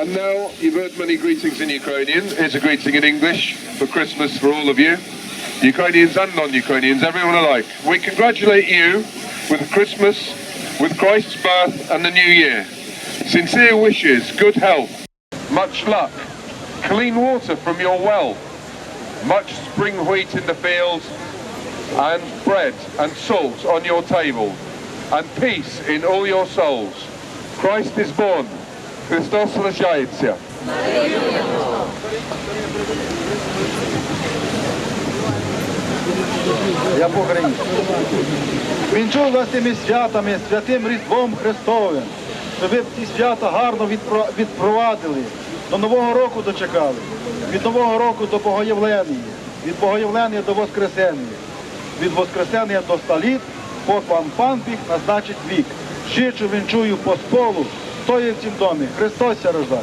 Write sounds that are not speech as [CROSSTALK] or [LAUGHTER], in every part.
And now you've heard many greetings in Ukrainian. Here's a greeting in English for Christmas for all of you. Ukrainians and non-Ukrainians, everyone alike. We congratulate you with Christmas, with Christ's birth and the new year. Sincere wishes, good health, much luck, clean water from your well, much spring wheat in the fields, and bread and salt on your table, and peace in all your souls. Christ is born. Христос рождається. Я по-українськи. Вінчую вас тими святами, святим Різдвом Христовим, щоб ви ці свята гарно відпровадили, до Нового року дочекали, від Нового року до Богоявлення, від Богоявлення до Воскресення, від Воскресення до ста літ, поклан панпіх назначить вік. Щичу вінчую по сполу, хто є в домі? Христос я рождає.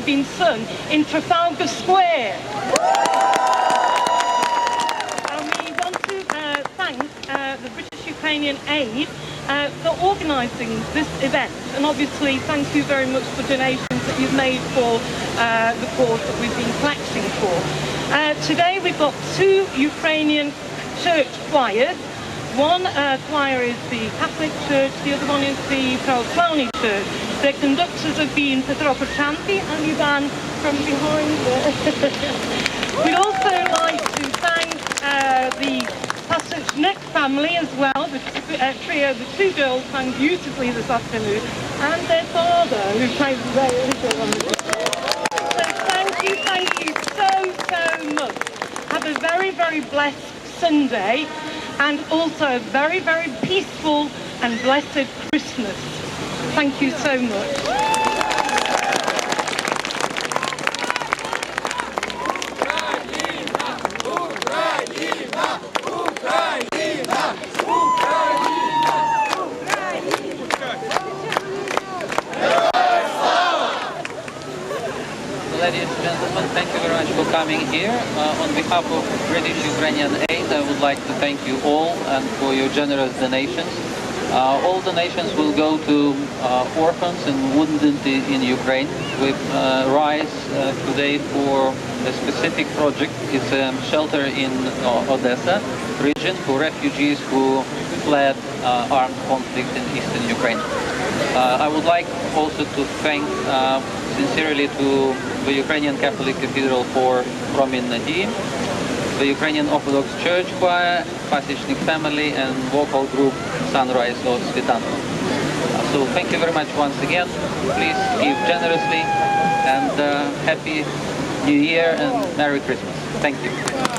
Have been sung in Trafalgar Square. And we want to uh, thank uh, the British Ukrainian Aid uh, for organising this event. and obviously thank you very much for donations that you've made for uh, the cause that we've been collecting for. Uh, today we've got two Ukrainian church choirs. One uh, choir is the Catholic Church, the other one is the Pravoslavny Church. Their conductors have been Petro Pachanti and Ivan from behind there. [LAUGHS] We'd also like to thank uh, the Schnick family as well, the uh, trio, the two girls sang beautifully this afternoon, and their father, who plays the So thank you, thank you so, so much. Have a very, very blessed Sunday, and also a very, very peaceful and blessed Christmas. Thank you so much. Ladies and gentlemen, thank you very much for coming here. Uh, on behalf of British Ukrainian Aid, I would like to thank you all and for your generous donations. Uh, all donations will go to uh, orphans and wounded in Ukraine. We uh, rise uh, today for a specific project. It's a shelter in uh, Odessa region for refugees who fled uh, armed conflict in eastern Ukraine. I would like also to thank sincerely to the Ukrainian Catholic Cathedral for Promin Nadi, the Ukrainian Orthodox Church Choir, Pasishnik family, and vocal group Sunrise of Svitanov. Uh, so thank you very much once again. Please give generously and uh, happy New Year and Merry Christmas. Thank you.